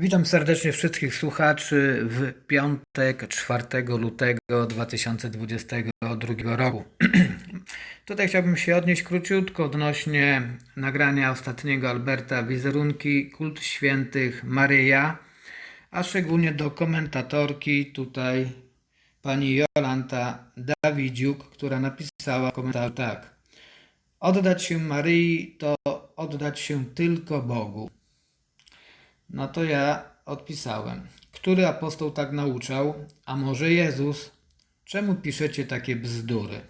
Witam serdecznie wszystkich słuchaczy w piątek 4 lutego 2022 roku. Tutaj chciałbym się odnieść króciutko odnośnie nagrania ostatniego Alberta Wizerunki Kult Świętych Maryja, a szczególnie do komentatorki tutaj pani Jolanta Dawidziuk, która napisała komentarz tak. Oddać się Maryi to oddać się tylko Bogu. No to ja odpisałem. Który apostoł tak nauczał? A może Jezus? Czemu piszecie takie bzdury?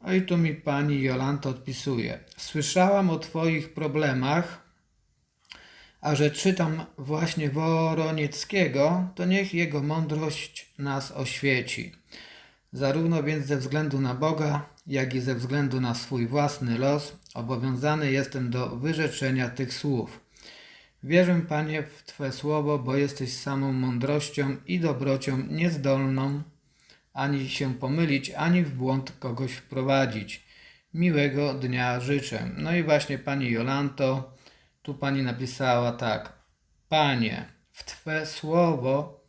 A i tu mi pani Jolanta odpisuje. Słyszałam o twoich problemach, a że czytam właśnie Woronieckiego, to niech jego mądrość nas oświeci. Zarówno więc ze względu na Boga, jak i ze względu na swój własny los, obowiązany jestem do wyrzeczenia tych słów. Wierzę, Panie, w Twe słowo, bo jesteś samą mądrością i dobrocią niezdolną ani się pomylić, ani w błąd kogoś wprowadzić. Miłego dnia życzę. No i właśnie Pani Jolanto, tu Pani napisała tak. Panie, w Twe słowo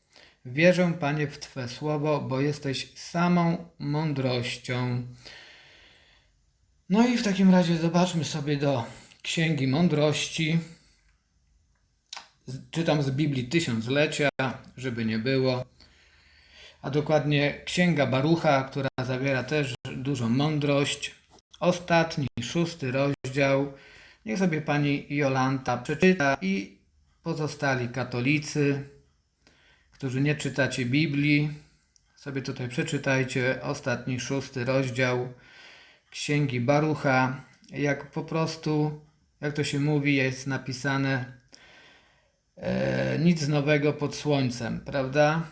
Wierzę, Panie, w Twe słowo, bo jesteś samą mądrością. No i w takim razie zobaczmy sobie do Księgi Mądrości. Czytam z Biblii Tysiąclecia, żeby nie było. A dokładnie Księga Barucha, która zawiera też dużą mądrość. Ostatni, szósty rozdział. Niech sobie pani Jolanta przeczyta i pozostali katolicy, którzy nie czytacie Biblii, sobie tutaj przeczytajcie ostatni, szósty rozdział Księgi Barucha. Jak po prostu, jak to się mówi, jest napisane e, nic nowego pod słońcem, prawda?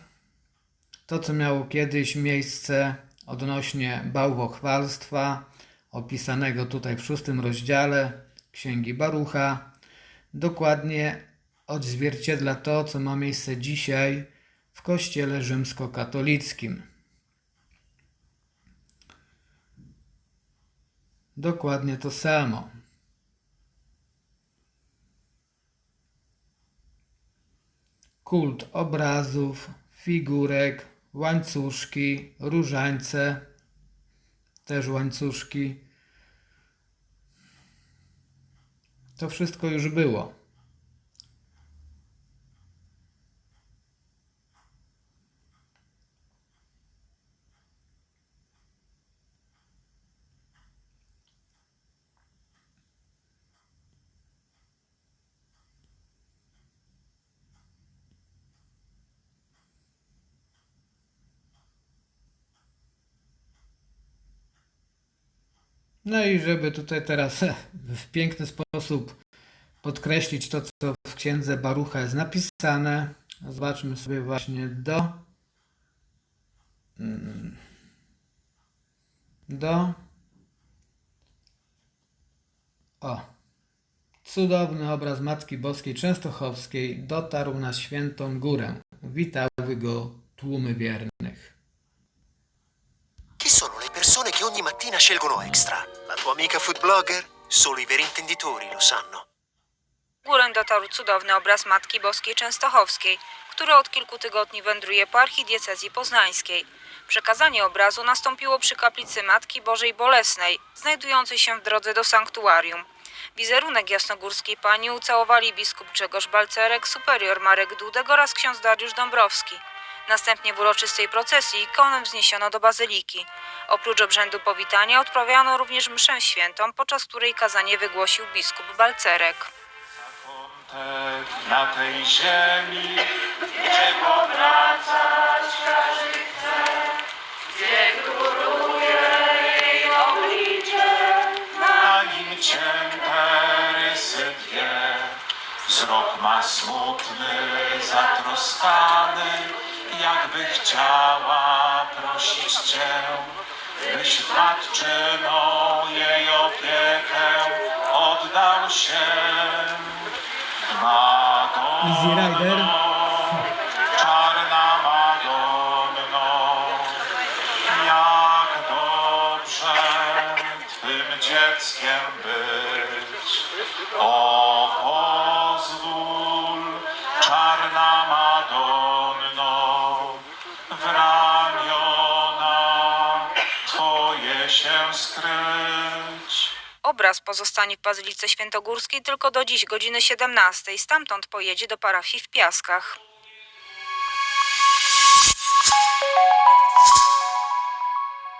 To, co miało kiedyś miejsce odnośnie bałwochwalstwa, opisanego tutaj w szóstym rozdziale Księgi Barucha, dokładnie odzwierciedla to, co ma miejsce dzisiaj w Kościele Rzymskokatolickim. Dokładnie to samo. Kult obrazów, figurek, łańcuszki, różańce, też łańcuszki. To wszystko już było. No i żeby tutaj teraz w piękny sposób podkreślić to, co w księdze Barucha jest napisane, zobaczmy sobie właśnie do mm, do o cudowny obraz Matki Boskiej Częstochowskiej dotarł na Świętą Górę. Witały go tłumy wiernych. Persone che ogni mattina scelgono Extra? La tua amica food blogger? Solo i veri intenditori lo sanno. Górę dotarł cudowny obraz Matki Boskiej Częstochowskiej, który od kilku tygodni wędruje po archidiecezji poznańskiej. Przekazanie obrazu nastąpiło przy kaplicy Matki Bożej Bolesnej, znajdującej się w drodze do sanktuarium. Wizerunek jasnogórskiej pani ucałowali biskup Grzegorz Balcerek, superior Marek Dudek oraz ksiądz Dariusz Dąbrowski. Następnie w uroczystej procesji ikonę wzniesiono do bazyliki. Oprócz obrzędu powitania odprawiano również mszę świętą, podczas której kazanie wygłosił biskup Balcerek. Na tej ziemi, gdzie powracać każdy chce, gdzie góruje jej oblicze, na nim cięte rysy dwie. Wzrok ma smutny, zatroskany, jakby chciała prosić Cię, byś w matczyną jej opiekę oddał się. Easy Rider. Madonno, czarna Madonno, jak dobrze Twym dzieckiem być. O, Obraz pozostanie w Bazylice Świętogórskiej tylko do dziś godziny 17. Stamtąd pojedzie do parafii w Piaskach.